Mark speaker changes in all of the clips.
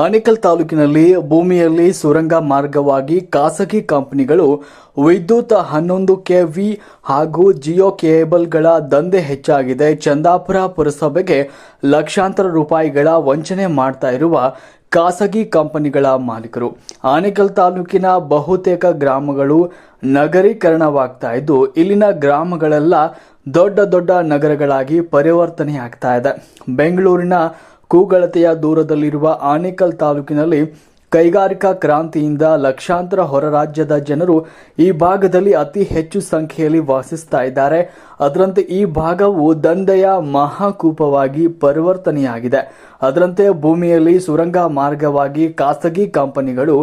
Speaker 1: ಆನೇಕಲ್ ತಾಲೂಕಿನಲ್ಲಿ ಭೂಮಿಯಲ್ಲಿ ಸುರಂಗ ಮಾರ್ಗವಾಗಿ ಖಾಸಗಿ ಕಂಪನಿಗಳು ವಿದ್ಯುತ್ ಹನ್ನೊಂದು ಕೆವಿ ಹಾಗೂ ಜಿಯೋ ಕೇಬಲ್ಗಳ ದಂಧೆ ಹೆಚ್ಚಾಗಿದೆ. ಚಂದಾಪುರ ಪುರಸಭೆಗೆ ಲಕ್ಷಾಂತರ ರೂಪಾಯಿಗಳ ವಂಚನೆ ಮಾಡ್ತಾ ಇರುವ ಖಾಸಗಿ ಕಂಪನಿಗಳ ಮಾಲೀಕರು. ಆನೇಕಲ್ ತಾಲೂಕಿನ ಬಹುತೇಕ ಗ್ರಾಮಗಳು ನಗರೀಕರಣವಾಗ್ತಾ ಇದ್ದು, ಇಲ್ಲಿನ ಗ್ರಾಮಗಳೆಲ್ಲ ದೊಡ್ಡ ದೊಡ್ಡ ನಗರಗಳಾಗಿ ಪರಿವರ್ತನೆ ಆಗ್ತಾ ಇದೆ. ಬೆಂಗಳೂರಿನ ಕೂಗಳತೆಯ ದೂರದಲ್ಲಿರುವ ಆನೇಕಲ್ ತಾಲೂಕಿನಲ್ಲಿ ಕೈಗಾರಿಕಾ ಕ್ರಾಂತಿಯಿಂದ ಲಕ್ಷಾಂತರ ಹೊರ ರಾಜ್ಯದ ಜನರು ಈ ಭಾಗದಲ್ಲಿ ಅತಿ ಹೆಚ್ಚು ಸಂಖ್ಯೆಯಲ್ಲಿ ವಾಸಿಸ್ತಾ ಇದ್ದಾರೆ. ಅದರಂತೆ ಈ ಭಾಗವು ದಂಧೆಯ ಮಹಾಕೂಪವಾಗಿ ಪರಿವರ್ತನೆಯಾಗಿದೆ. ಅದರಂತೆ ಭೂಮಿಯಲ್ಲಿ ಸುರಂಗ ಮಾರ್ಗವಾಗಿ ಖಾಸಗಿ ಕಂಪನಿಗಳು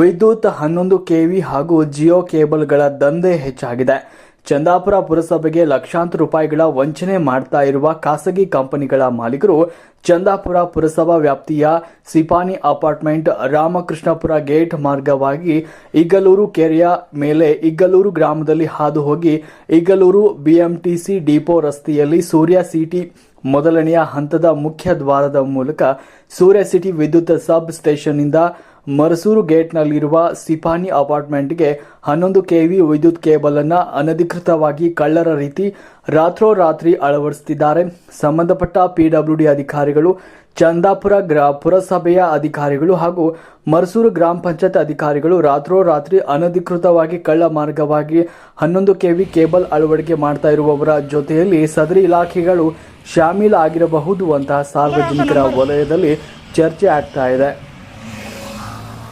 Speaker 1: ವಿದ್ಯುತ್ ಹನ್ನೊಂದು ಕೆವಿ ಹಾಗೂ ಜಿಯೋ ಕೇಬಲ್ಗಳ ದಂಧೆ ಹೆಚ್ಚಾಗಿದೆ. ಚಂದಾಪುರ ಪುರಸಭೆಗೆ ಲಕ್ಷಾಂತರ ರೂಪಾಯಿಗಳ ವಂಚನೆ ಮಾಡ್ತಾ ಇರುವ ಖಾಸಗಿ ಕಂಪನಿಗಳ ಮಾಲೀಕರು ಚಂದಾಪುರ ಪುರಸಭಾ ವ್ಯಾಪ್ತಿಯ ಸಿಪಾನಿ ಅಪಾರ್ಟ್ಮೆಂಟ್ ರಾಮಕೃಷ್ಣಪುರ ಗೇಟ್ ಮಾರ್ಗವಾಗಿ ಇಗ್ಗಲೂರು ಕೆರೆಯ ಮೇಲೆ ಇಗ್ಗಲೂರು ಗ್ರಾಮದಲ್ಲಿ ಹಾದು ಹೋಗಿ ಇಗ್ಗಲೂರು ಬಿಎಂಟಿಸಿ ಡಿಪೋ ರಸ್ತೆಯಲ್ಲಿ ಸೂರ್ಯ ಸಿಟಿ ಮೊದಲನೆಯ ಹಂತದ ಮುಖ್ಯ ದ್ವಾರದ ಮೂಲಕ ಸೂರ್ಯ ಸಿಟಿ ವಿದ್ಯುತ್ ಸಬ್ ಸ್ಟೇಷನ್ನಿಂದ ಮರಸೂರು ಗೇಟ್ನಲ್ಲಿರುವ ಸಿಪಾನಿ ಅಪಾರ್ಟ್ಮೆಂಟ್ಗೆ ಹನ್ನೊಂದು ಕೆವಿ ವಿದ್ಯುತ್ ಕೇಬಲ್ ಅನ್ನು ಅನಧಿಕೃತವಾಗಿ ಕಳ್ಳರ ರೀತಿ ರಾತ್ರೋರಾತ್ರಿ ಅಳವಡಿಸುತ್ತಿದ್ದಾರೆ. ಸಂಬಂಧಪಟ್ಟ ಪಿಡಬ್ಲ್ಯೂಡಿ ಅಧಿಕಾರಿಗಳು, ಚಂದಾಪುರ ಗ್ರಾ, ಪುರಸಭೆಯ ಅಧಿಕಾರಿಗಳು ಹಾಗೂ ಮರಸೂರು ಗ್ರಾಮ ಪಂಚಾಯತ್ ಅಧಿಕಾರಿಗಳು ರಾತ್ರೋರಾತ್ರಿ ಅನಧಿಕೃತವಾಗಿ ಕಳ್ಳ ಮಾರ್ಗವಾಗಿ ಹನ್ನೊಂದು ಕೆವಿ ಕೇಬಲ್ ಅಳವಡಿಕೆ ಮಾಡ್ತಾ ಇರುವವರ ಜೊತೆಯಲ್ಲಿ ಸದರಿ ಇಲಾಖೆಗಳು ಶಾಮೀಲಾಗಿರಬಹುದು ಅಂತ ಸಾರ್ವಜನಿಕರ ವಲಯದಲ್ಲಿ ಚರ್ಚೆ ಆಗ್ತಾ ಇದೆ.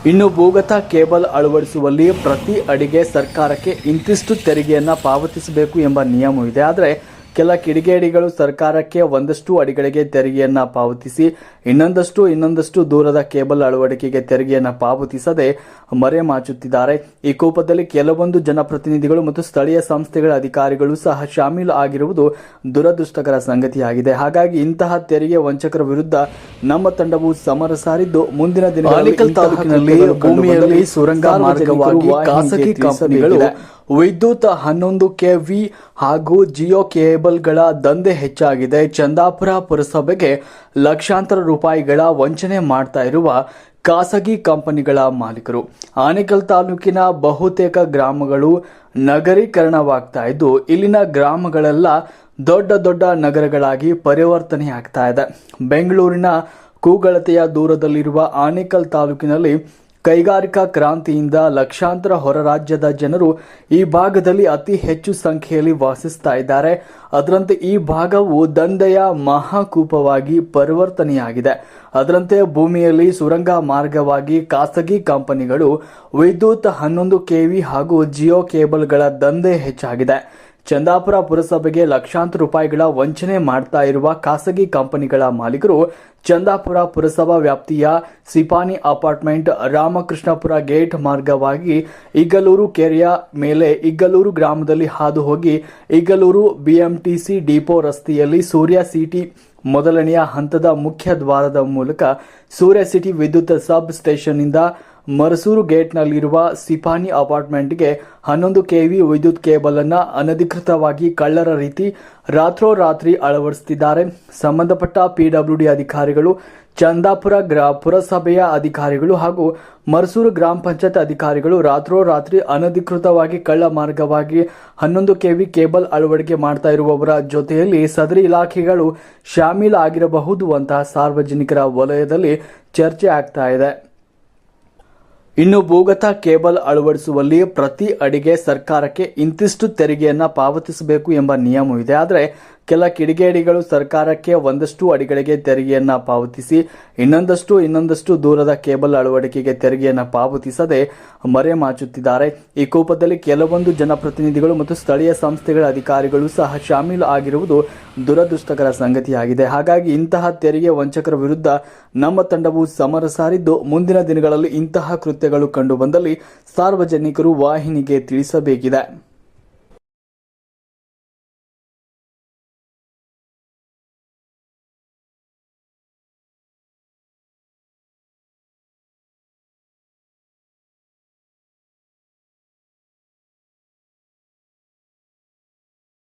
Speaker 1: ಇನ್ನು ಭೂಗತ ಕೇಬಲ್ ಅಳವಡಿಸುವಲ್ಲಿ ಪ್ರತಿ ಅಡಿಗೆ ಸರ್ಕಾರಕ್ಕೆ ಇಂತಿಷ್ಟು ತೆರಿಗೆಯನ್ನು ಪಾವತಿಸಬೇಕು ಎಂಬ ನಿಯಮವಿದೆ. ಆದರೆ ಕೆಲ ಕಿಡಿಗೇಡಿಗಳು ಸರ್ಕಾರಕ್ಕೆ ಒಂದಷ್ಟು ಅಡಿಗಳಿಗೆ ತೆರಿಗೆಯನ್ನ ಪಾವತಿಸಿ ಇನ್ನೊಂದಷ್ಟು ಇನ್ನೊಂದಷ್ಟು ದೂರದ ಕೇಬಲ್ ಅಳವಡಿಕೆಗೆ ತೆರಿಗೆಯನ್ನ ಪಾವತಿಸದೆ ಮರೆಮಾಚುತ್ತಿದ್ದಾರೆ ಈ ಕೋಪದಲ್ಲಿ ಕೆಲವೊಂದು ಜನಪ್ರತಿನಿಧಿಗಳು ಮತ್ತು ಸ್ಥಳೀಯ ಸಂಸ್ಥೆಗಳ ಅಧಿಕಾರಿಗಳು ಸಹ ಶಾಮೀಲು ಆಗಿರುವುದು ದುರದೃಷ್ಟಕರ ಸಂಗತಿಯಾಗಿದೆ. ಹಾಗಾಗಿ ಇಂತಹ ತೆರಿಗೆ ವಂಚಕರ ವಿರುದ್ಧ ನಮ್ಮ ತಂಡವು ಸಮರ ಸಾರಿದ್ದು ಮುಂದಿನ ದಿನಗಳಲ್ಲಿ ತಾಲೂಕಿನಲ್ಲಿ ಭೂಮಿಯಲ್ಲಿ ಸುರಂಗ ಮಾರ್ಗವಾಗಿ ಖಾಸಗಿ ಕಂಪನಿಗಳು ವಿದ್ಯುತ್ ಹನ್ನೊಂದು ಕೆವಿ ಹಾಗೂ ಜಿಯೋ ಕೇಬಲ್ಗಳ ದಂಧೆ ಹೆಚ್ಚಾಗಿದೆ. ಚಂದಾಪುರ ಪುರಸಭೆಗೆ ಲಕ್ಷಾಂತರ ರೂಪಾಯಿಗಳ ವಂಚನೆ ಮಾಡ್ತಾ ಇರುವ ಖಾಸಗಿ ಕಂಪನಿಗಳ ಮಾಲೀಕರು. ಆನೇಕಲ್ ತಾಲೂಕಿನ ಬಹುತೇಕ ಗ್ರಾಮಗಳು ನಗರೀಕರಣವಾಗ್ತಾ ಇದ್ದು, ಇಲ್ಲಿನ ಗ್ರಾಮಗಳೆಲ್ಲ ದೊಡ್ಡ ದೊಡ್ಡ ನಗರಗಳಾಗಿ ಪರಿವರ್ತನೆ ಆಗ್ತಾ ಇದೆ. ಬೆಂಗಳೂರಿನ ಕೂಗಳತೆಯ ದೂರದಲ್ಲಿರುವ ಆನೇಕಲ್ ತಾಲೂಕಿನಲ್ಲಿ ಕೈಗಾರಿಕಾ ಕ್ರಾಂತಿಯಿಂದ ಲಕ್ಷಾಂತರ ಹೊರ ರಾಜ್ಯದ ಜನರು ಈ ಭಾಗದಲ್ಲಿ ಅತಿ ಹೆಚ್ಚು ಸಂಖ್ಯೆಯಲ್ಲಿ ವಾಸಿಸ್ತಾ ಇದ್ದಾರೆ. ಅದರಂತೆ ಈ ಭಾಗವು ದಂಧೆಯ ಮಹಾಕೂಪವಾಗಿ ಪರಿವರ್ತನೆಯಾಗಿದೆ. ಅದರಂತೆ ಭೂಮಿಯಲ್ಲಿ ಸುರಂಗ ಮಾರ್ಗವಾಗಿ ಖಾಸಗಿ ಕಂಪನಿಗಳು ವಿದ್ಯುತ್ ಹನ್ನೊಂದು ಕೆವಿ ಹಾಗೂ ಜಿಯೋ ಕೇಬಲ್ಗಳ ದಂಧೆ ಹೆಚ್ಚಾಗಿದೆ. ಚಂದಾಪುರ ಪುರಸಭೆಗೆ ಲಕ್ಷಾಂತರ ರೂಪಾಯಿಗಳ ವಂಚನೆ ಮಾಡ್ತಾ ಇರುವ ಖಾಸಗಿ ಕಂಪನಿಗಳ ಮಾಲೀಕರು ಚಂದಾಪುರ ಪುರಸಭಾ ವ್ಯಾಪ್ತಿಯ ಸಿಪಾನಿ ಅಪಾರ್ಟ್ಮೆಂಟ್ ರಾಮಕೃಷ್ಣಪುರ ಗೇಟ್ ಮಾರ್ಗವಾಗಿ ಇಗ್ಗಲೂರು ಕೆರೆಯ ಮೇಲೆ ಇಗ್ಗಲೂರು ಗ್ರಾಮದಲ್ಲಿ ಹಾದು ಹೋಗಿ ಇಗ್ಗಲೂರು ಬಿಎಂಟಿಸಿ ಡಿಪೋ ರಸ್ತೆಯಲ್ಲಿ ಸೂರ್ಯ ಸಿಟಿ ಮೊದಲನೆಯ ಹಂತದ ಮುಖ್ಯ ದ್ವಾರದ ಮೂಲಕ ಸೂರ್ಯ ಸಿಟಿ ವಿದ್ಯುತ್ ಸಬ್ ಸ್ಟೇಷನ್ನಿಂದ ಮರಸೂರು ಗೇಟ್ನಲ್ಲಿರುವ ಸಿಪಾನಿ ಅಪಾರ್ಟ್ಮೆಂಟ್ಗೆ ಹನ್ನೊಂದು ಕೆವಿ ವಿದ್ಯುತ್ ಕೇಬಲ್ ಅನ್ನು ಅನಧಿಕೃತವಾಗಿ ಕಳ್ಳರ ರೀತಿ ರಾತ್ರೋರಾತ್ರಿ ಅಳವಡಿಸುತ್ತಿದ್ದಾರೆ. ಸಂಬಂಧಪಟ್ಟ ಪಿಡಬ್ಲ್ಯೂಡಿ ಅಧಿಕಾರಿಗಳು, ಚಂದಾಪುರ ಗ್ರಾ, ಪುರಸಭೆಯ ಅಧಿಕಾರಿಗಳು ಹಾಗೂ ಮರಸೂರು ಗ್ರಾಮ ಪಂಚಾಯತ್ ಅಧಿಕಾರಿಗಳು ರಾತ್ರೋರಾತ್ರಿ ಅನಧಿಕೃತವಾಗಿ ಕಳ್ಳ ಮಾರ್ಗವಾಗಿ ಹನ್ನೊಂದು ಕೆವಿ ಕೇಬಲ್ ಅಳವಡಿಕೆ ಮಾಡ್ತಾ ಇರುವವರ ಜೊತೆಯಲ್ಲಿ ಸದರಿ ಇಲಾಖೆಗಳು ಶಾಮೀಲಾಗಿರಬಹುದು ಅಂತಹ ಅಂತ ಸಾರ್ವಜನಿಕರ ವಲಯದಲ್ಲಿ ಚರ್ಚೆ ಆಗ್ತಾ ಇದೆ. ಇನ್ನು ಭೂಗತ ಕೇಬಲ್ ಅಳವಡಿಸುವಲ್ಲಿ ಪ್ರತಿ ಅಡಿಗೆ ಸರ್ಕಾರಕ್ಕೆ ಇಂತಿಷ್ಟು ತೆರಿಗೆಯನ್ನ ಪಾವತಿಸಬೇಕು ಎಂಬ ನಿಯಮವಿದೆ. ಆದರೆ ಕೆಲ ಕಿಡಿಗೇಡಿಗಳು ಸರ್ಕಾರಕ್ಕೆ ಒಂದಷ್ಟು ಅಡಿಗಳಿಗೆ ತೆರಿಗೆಯನ್ನ ಪಾವತಿಸಿ, ಇನ್ನೊಂದಷ್ಟು ಇನ್ನೊಂದಷ್ಟು ದೂರದ ಕೇಬಲ್ ಅಳವಡಿಕೆಗೆ ತೆರಿಗೆಯನ್ನ ಪಾವತಿಸದೆ ಮರೆಮಾಚುತ್ತಿದ್ದಾರೆ ಈ ಕೋಪದಲ್ಲಿ ಕೆಲವೊಂದು ಜನಪ್ರತಿನಿಧಿಗಳು ಮತ್ತು ಸ್ಥಳೀಯ ಸಂಸ್ಥೆಗಳ ಅಧಿಕಾರಿಗಳು ಸಹ ಶಾಮೀಲು ಆಗಿರುವುದು ದುರದೃಷ್ಟಕರ ಸಂಗತಿಯಾಗಿದೆ. ಹಾಗಾಗಿ ಇಂತಹ ತೆರಿಗೆ ವಂಚಕರ ವಿರುದ್ಧ ನಮ್ಮ ತಂಡವು ಸಮರ ಸಾರಿದ್ದು, ಮುಂದಿನ ದಿನಗಳಲ್ಲಿ ಇಂತಹ ಕೃತ್ಯಗಳು ಕಂಡುಬಂದಲ್ಲಿ ಸಾರ್ವಜನಿಕರು ವಾಹಿನಿಗೆ ತಿಳಿಸಬೇಕಿದೆ.